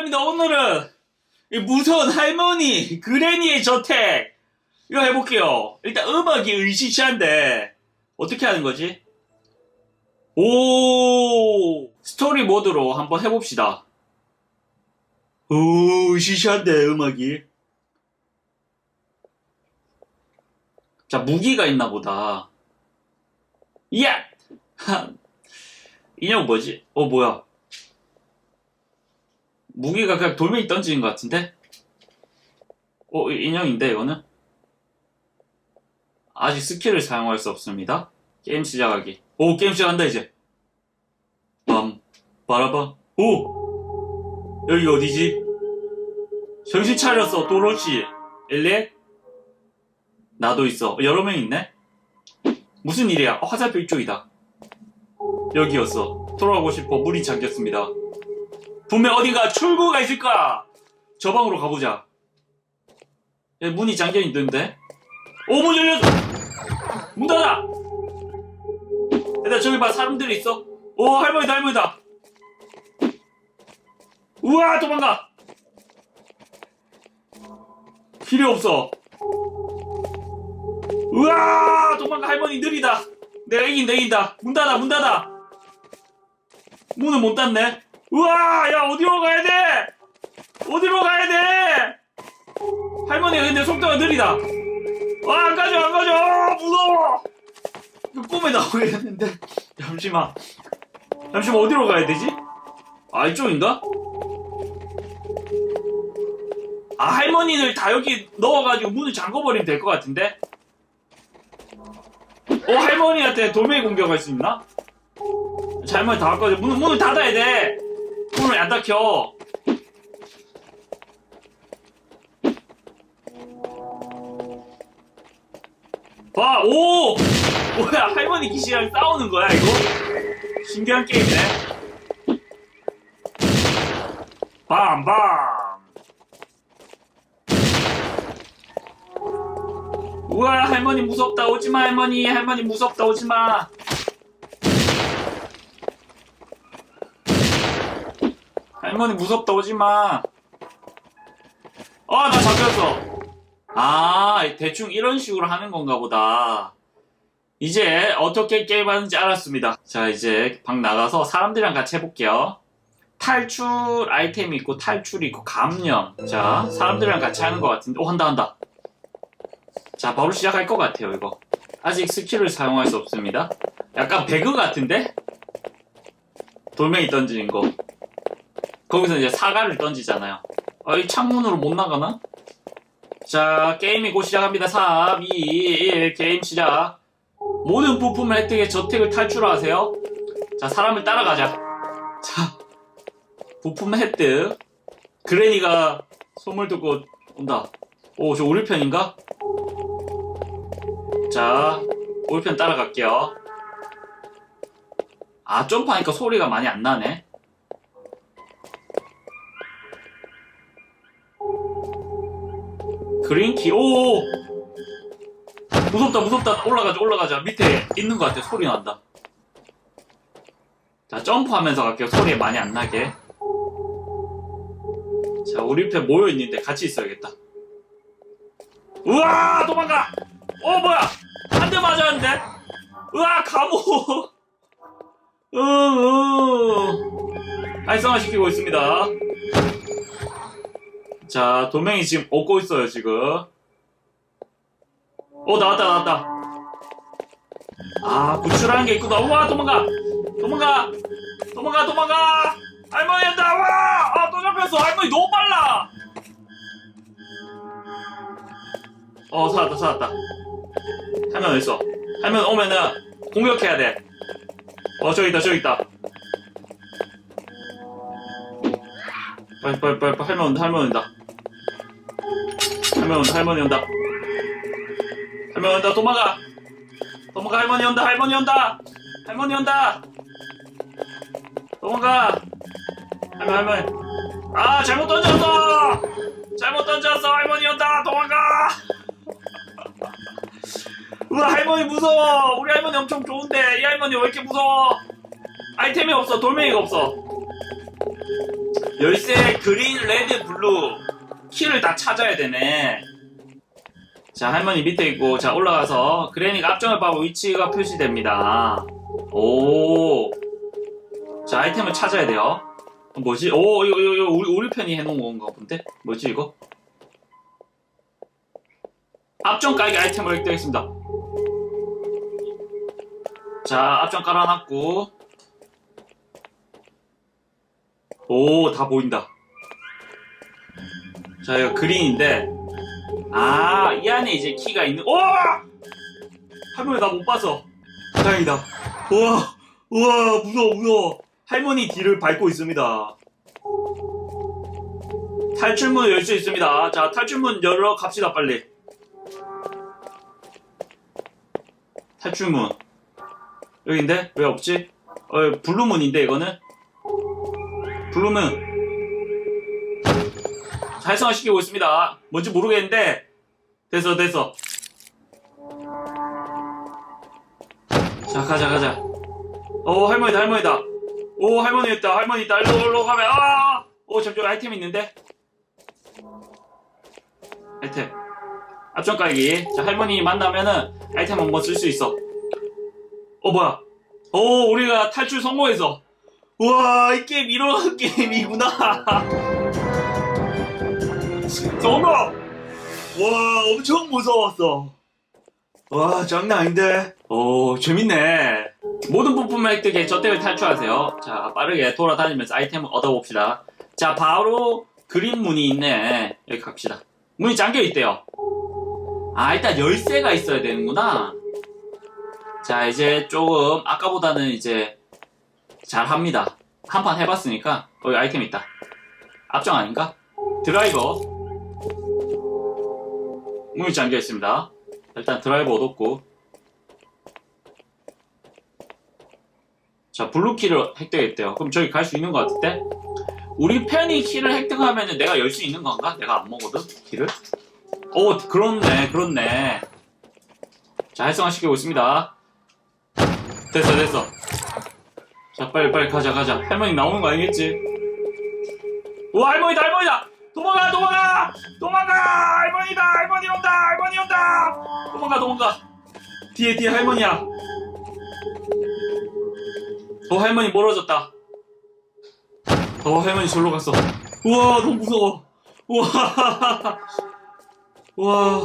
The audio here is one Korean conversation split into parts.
시간입니다. 오늘은 이 무서운 할머니 그레니의 저택 이거 해볼게요. 일단 음악이 의시시한데 어떻게 하는 거지? 오 스토리 모드로 한번 해봅시다. 오 의시시한데 음악이. 자 무기가 있나 보다. 야! 인형 뭐지? 어 뭐야? 무기가 그냥 돌멩이 던지는 것 같은데? 어, 이- 인형인데, 이거는? 아직 스킬을 사용할 수 없습니다. 게임 시작하기. 오, 게임 시작한다, 이제. 빰, 바라밤. 오! 여기 어디지? 정신 차렸어, 도로시. 엘레? 나도 있어. 여러 명 있네? 무슨 일이야? 어, 화살표 이쪽이다. 여기였어. 돌아가고 싶어. 문이 잠겼습니다. 분명 어딘가 출구가 있을 거야. 저 방으로 가보자. 야, 문이 잠겨 있는데? 오, 문 열렸어! 문 닫아! 얘들아, 저기 봐, 사람들이 있어. 오, 할머니다, 할머니다. 우와, 도망가! 필요 없어. 우와, 도망가, 할머니 느리다. 내가 이긴다, 이긴다. 문 닫아, 문 닫아. 문을 못 닫네. 우와, 야, 어디로 가야 돼? 어디로 가야 돼? 할머니가 근데 속도가 느리다. 와, 안 가져, 안 가져. 아, 무서워. 꿈에 나오겠는데. 잠시만. 잠시만, 어디로 가야 되지? 아, 이쪽인가? 아, 할머니를 다 여기 넣어가지고 문을 잠궈버리면 될 것 같은데? 어, 할머니한테 돌멩이 공격할 수 있나? 자, 할머니 다 왔거든. 문을, 문을 닫아야 돼. 문을 안 닫혀. 봐, 오! 뭐야, 할머니 귀신이랑 싸우는 거야, 이거? 신기한 게임이네. 빰빰! 우와, 할머니 무섭다, 오지마, 할머니. 할머니 무섭다, 오지마. 할머니 무섭다, 오지마. 아, 나 잡혔어. 아, 대충 이런 식으로 하는 건가 보다. 이제 어떻게 게임하는지 알았습니다. 자, 이제 방 나가서 사람들이랑 같이 해볼게요. 탈출 아이템이 있고 탈출이 있고 감염. 자, 사람들이랑 같이 하는 것 같은데. 오, 한다, 한다. 자, 바로 시작할 것 같아요, 이거. 아직 스킬을 사용할 수 없습니다. 약간 배그 같은데? 돌멩이 던지는 거. 거기서 이제 사과를 던지잖아요. 아, 이 창문으로 못 나가나? 자, 게임이 곧 시작합니다. 3, 2, 1, 게임 시작. 모든 부품 혜택의 저택을 탈출하세요. 자, 사람을 따라가자. 자, 부품 혜택. 그레니가 소물 듣고 온다. 오, 저 우리 편인가? 자, 우리 편 따라갈게요. 아, 점프하니까 소리가 많이 안 나네. 그린키, 오! 무섭다, 무섭다. 올라가자, 올라가자. 밑에 있는 것 같아. 소리 난다. 자, 점프하면서 갈게요. 소리 많이 안 나게. 자, 우리 편 모여있는데 같이 있어야겠다. 우와! 도망가! 어, 뭐야! 한 대 맞았는데? 우와, 감옥! 으, 으. 활성화시키고 있습니다. 자, 돌멩이 지금 얻고 있어요, 지금. 어, 나왔다, 나왔다. 아, 구출하는 게 있구나. 우와, 도망가! 도망가! 도망가, 도망가! 할머니 한다! 와! 아, 또 잡혔어! 할머니 너무 빨라! 어, 살았다, 살았다. 할머니 어딨어? 할머니 오면은 공격해야 돼. 어, 저기 있다, 저기 있다. 빨리, 빨리, 빨리, 빨리. 할머니 온다, 할머니 온다. 할머니 온다, 할머니 온다. 할머니 온다, 도망가! 도망가, 할머니 온다, 할머니 온다! 할머니 온다! 도망가! 할머니, 할머니. 아, 잘못 던졌어! 잘못 던졌어! 할머니 온다! 도망가! 우와, 할머니 무서워! 우리 할머니 엄청 좋은데, 이 할머니 왜 이렇게 무서워? 아이템이 없어, 돌멩이가 없어. 열쇠 그린, 레드, 블루 키를 다 찾아야 되네. 자, 할머니 밑에 있고, 자, 올라가서 그레니가 앞정을 봐고 위치가 표시됩니다. 오. 자, 아이템을 찾아야 돼요. 어, 뭐지? 오, 이거, 이거, 이거 우리, 우리 편이 해놓은 건가 본데? 뭐지, 이거? 앞정 깔기 아이템을 획득했습니다. 자, 앞정 깔아놨고. 오, 다 보인다. 자, 이거 그린인데. 아, 이 안에 이제 키가 있는, 오! 할머니 나 못 봐서. 다행이다. 우와, 우와, 무서워, 무서워. 할머니 뒤를 밟고 있습니다. 탈출문 열 수 있습니다. 자, 탈출문 열러 갑시다, 빨리. 탈출문. 여긴데? 왜 없지? 어, 블루문인데, 이거는? 블루문. 활성화시키고 있습니다. 뭔지 모르겠는데, 됐어, 됐어. 자, 가자, 가자. 오, 할머니다, 할머니다. 오, 할머니 있다, 할머니 있다. 일로, 일로 가면, 아! 오, 저쪽 아이템 있는데? 아이템. 앞전 깔기. 자, 할머니 만나면은 아이템 한번 쓸 수 있어. 어, 뭐야? 오, 우리가 탈출 성공했어. 우와, 이 게임 이런 게임이구나. 성공! 와, 엄청 무서웠어. 와, 장난 아닌데? 오, 재밌네. 모든 부품을 획득해 저택을 탈출하세요. 자, 빠르게 돌아다니면서 아이템을 얻어봅시다. 자, 바로 그린 문이 있네. 여기 갑시다. 문이 잠겨 있대요. 아, 일단 열쇠가 있어야 되는구나. 자, 이제 조금 아까보다는 이제 잘 합니다. 한 판 해봤으니까 여기 아이템 있다. 앞정 아닌가? 드라이버. 문이 잠겨 있습니다. 일단 드라이버 얻었고. 자, 블루 키를 획득했대요. 그럼 저기 갈 수 있는 것 같은데? 우리 편이 키를 획득하면 내가 열 수 있는 건가? 내가 안 먹거든? 키를? 오, 그렇네, 그렇네. 자, 활성화시키고 있습니다. 됐어, 됐어. 자, 빨리, 빨리 가자, 가자. 할머니 나오는 거 아니겠지? 오, 할머니다, 할머니다! 도망가, 도망가! 도망가! 할머니다, 할머니 온다, 할머니 온다! 도망가, 도망가! 뒤에, 뒤에 할머니야. 어, 할머니 멀어졌다. 어, 할머니 절로 갔어. 우와, 너무 무서워. 우와. 우와.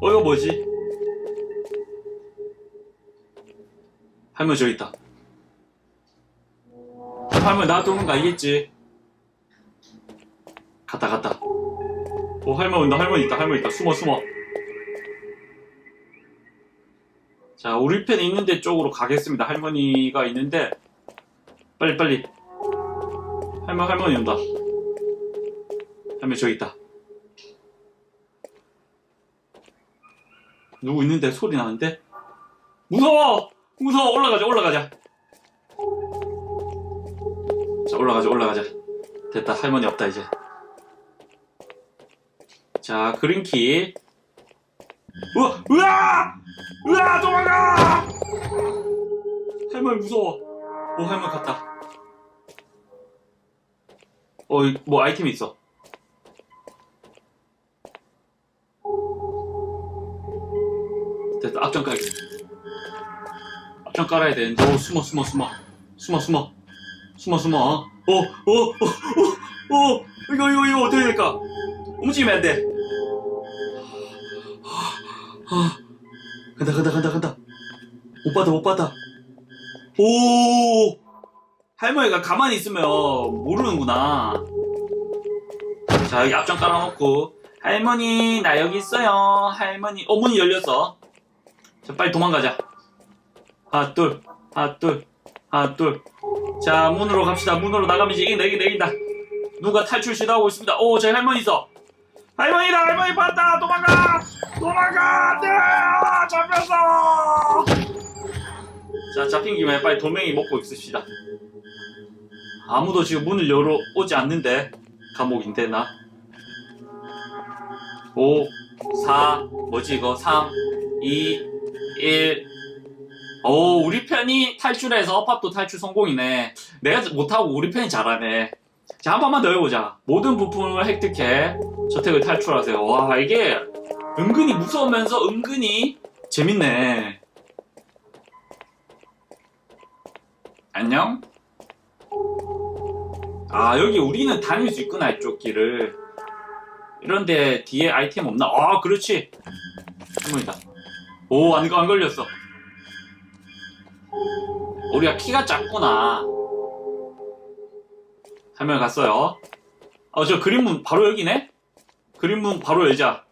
어, 이거 뭐지? 할머니 저기 있다. 할머니 나한테 오는 거 알겠지? 갔다 갔다. 오 할머니 온다 할머니 있다 할머니 있다 숨어 숨어. 자 우리 편에 있는데 쪽으로 가겠습니다. 할머니가 있는데 빨리 빨리. 할머니 할머니 온다. 할머니 저기 있다. 누구 있는데 소리 나는데? 무서워! 무서워 올라가자 올라가자 자 올라가자 올라가자 됐다 할머니 없다 이제 자 그린키. 우와 으아 으아 도망가! 할머니 무서워. 오 할머니 갔다. 어 뭐 아이템이 있어. 됐다 앞장 깔기 앞장 깔아야 되는데 오 숨어 숨어 숨어. 숨어 숨어. 숨어 숨어. 오 오 오 오 오 이거 이거 이거 어떻게 될까? 움직이면 안 돼 아, 간다 간다 간다 간다. 못 받아 못 받아. 오 할머니가 가만히 있으면 모르는구나. 자 여기 앞장 깔아놓고. 할머니 나 여기 있어요. 할머니. 어 문이 열렸어. 자 빨리 도망가자. 하나 둘 하나 둘 하나 둘 자 문으로 갑시다. 문으로 나가면 이제 이긴다 이긴다 이긴다. 누가 탈출 시도하고 있습니다. 오 저기 할머니 있어 할머니다 할머니 봤다. 도망가. 도망가. 안돼 아, 잡혔어. 자 잡힌 김에 빨리 돌멩이 먹고 있읍시다. 아무도 지금 문을 열어 오지 않는데 감옥인데 나. 5 4 뭐지 이거? 3 2 1 오, 우리 편이 탈출해서 팝도 탈출 성공이네. 내가 못하고 우리 편이 잘하네. 자, 한 번만 더 해보자. 모든 부품을 획득해 저택을 탈출하세요. 와, 이게 은근히 무서우면서 은근히 재밌네. 안녕? 아, 여기 우리는 다닐 수 있구나, 이쪽 길을. 이런데 뒤에 아이템 없나? 아, 그렇지. 한번이다. 오, 안, 안 걸렸어. 우리가 키가 작구나. 화면 갔어요. 어, 저 그림문 바로 여기네? 그림문 바로 열자.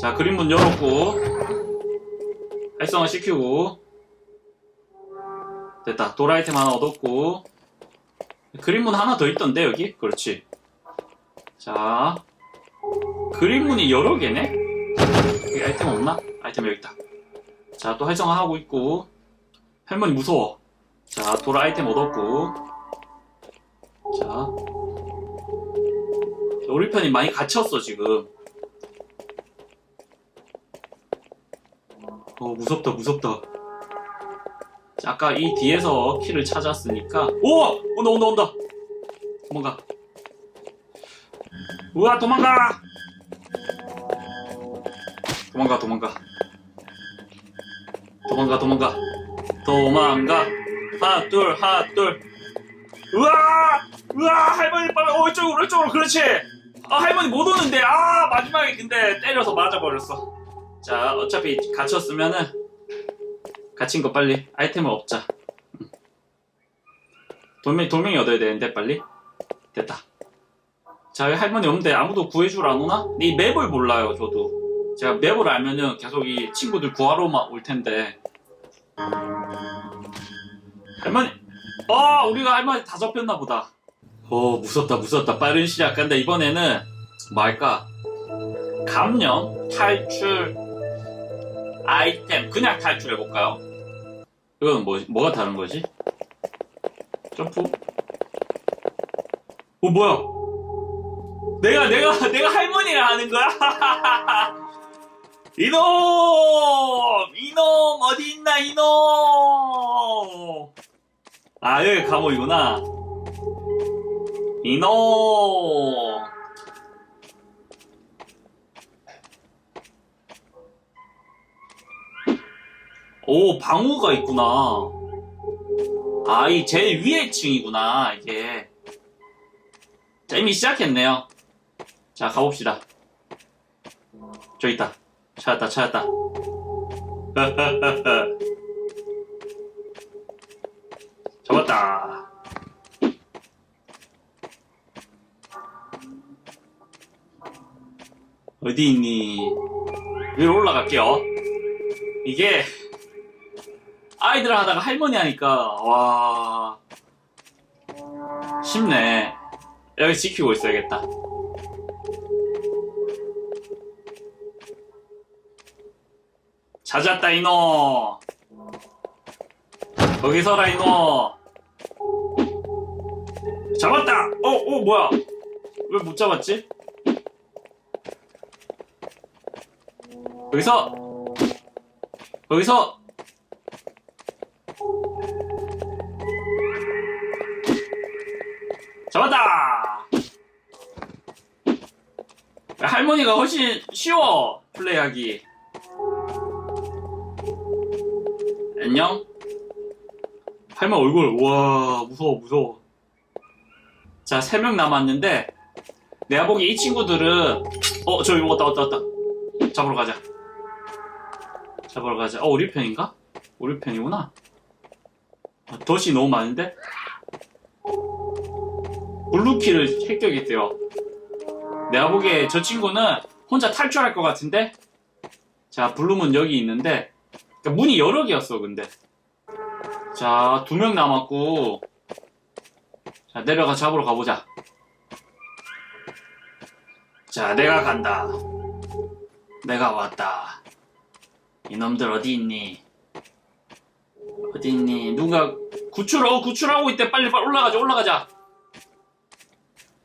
자, 그림문 열었고, 활성화 시키고, 됐다. 돌 아이템 하나 얻었고, 그림문 하나 더 있던데, 여기? 그렇지. 자, 그림문이 여러 개네? 여기 아이템 없나? 아이템 여기 있다. 자, 또 활성화하고 있고, 할머니 무서워. 자, 돌 아이템 얻었고, 자, 우리 편이 많이 갇혔어, 지금. 어, 무섭다, 무섭다. 자, 아까 이 뒤에서 키를 찾았으니까. 오! 온다, 온다, 온다! 도망가. 우와, 도망가! 도망가, 도망가. 도망가, 도망가. 도망가. 하나, 둘, 하나, 둘. 우와! 우와! 할머니 빨리, 어, 이쪽으로, 이쪽으로, 그렇지! 아, 할머니 못 오는데, 아, 마지막에 근데 때려서 맞아버렸어. 자, 어차피 갇혔으면은, 갇힌 거 빨리 아이템을. 응. 돌멩이, 돌멩이 얻어야 되는데, 빨리. 됐다. 자, 여기 할머니 없는데 아무도 구해주러 안 오나? 이 맵을 몰라요, 저도. 제가 맵을 알면은 계속 이 친구들 구하러만 올 텐데. 할머니! 어, 우리가 할머니 다 접혔나 보다. 어, 무섭다, 무섭다. 빠른 시작한다. 이번에는, 뭐 할까? 감염, 탈출, 아이템, 그냥 탈출해볼까요? 이건 뭐, 뭐가 다른 거지? 점프? 어, 뭐야? 내가, 내가, 내가 할머니를 하는 거야? 이놈! 이놈! 어디 있나, 이놈! 아, 여기 감옥이구나. 이놈! 오, 방어가 있구나. 아, 이 제일 위에 층이구나, 이게. 자, 이미 시작했네요. 자, 가봅시다. 저기 있다. 찾았다, 찾았다. 잡았다. 어디 있니? 위로 올라갈게요. 이게 아이들 하다가 할머니 하니까 와 쉽네. 여기 지키고 있어야겠다. 찾았다 이노. 거기 서라 이노. 잡았다. 어, 어 뭐야? 왜 못 잡았지? 여기서 거기서 잡았다! 할머니가 훨씬 쉬워 플레이하기 안녕? 할머니 얼굴 와 무서워 무서워 자 3명 남았는데 내가 보기 이 친구들은 어 저기 왔다 왔다 왔다 잡으러 가자 잡으러 가자. 어, 우리 편인가? 우리 편이구나. 아, 덫이 너무 많은데? 블루키를 획득했대요. 내가 보기에 저 친구는 혼자 탈출할 것 같은데? 자, 블루문 여기 있는데, 그러니까 문이 여러 개였어, 근데. 자, 두 명 남았고, 자, 내려가 잡으러 가보자. 자, 내가 간다. 내가 왔다. 이놈들 어디 있니? 어디 있니? 누가 구출 어 구출하고 있대 빨리 빨리 올라가자 올라가자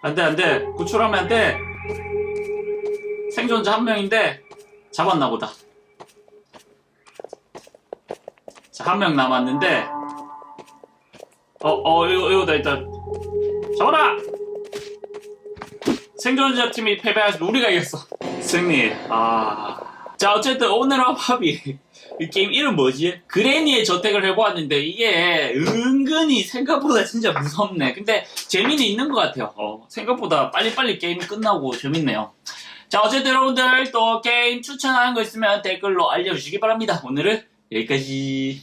안돼 안돼 구출하면 안돼 생존자 한 명인데 잡았나 보다 자 한 명 남았는데 어, 어, 이거, 이거다, 일단. 잡아라! 생존자 팀이 패배해서 우리가 이겼어. 승리. 아. 자, 어쨌든 오늘 합합이 이 게임 이름 뭐지? 그레니의 저택을 해보았는데 이게 은근히 생각보다 진짜 무섭네. 근데 재미는 있는 것 같아요. 어, 생각보다 빨리빨리 게임 끝나고 재밌네요. 자, 어쨌든 여러분들 또 게임 추천하는 거 있으면 댓글로 알려주시기 바랍니다. 오늘은 여기까지.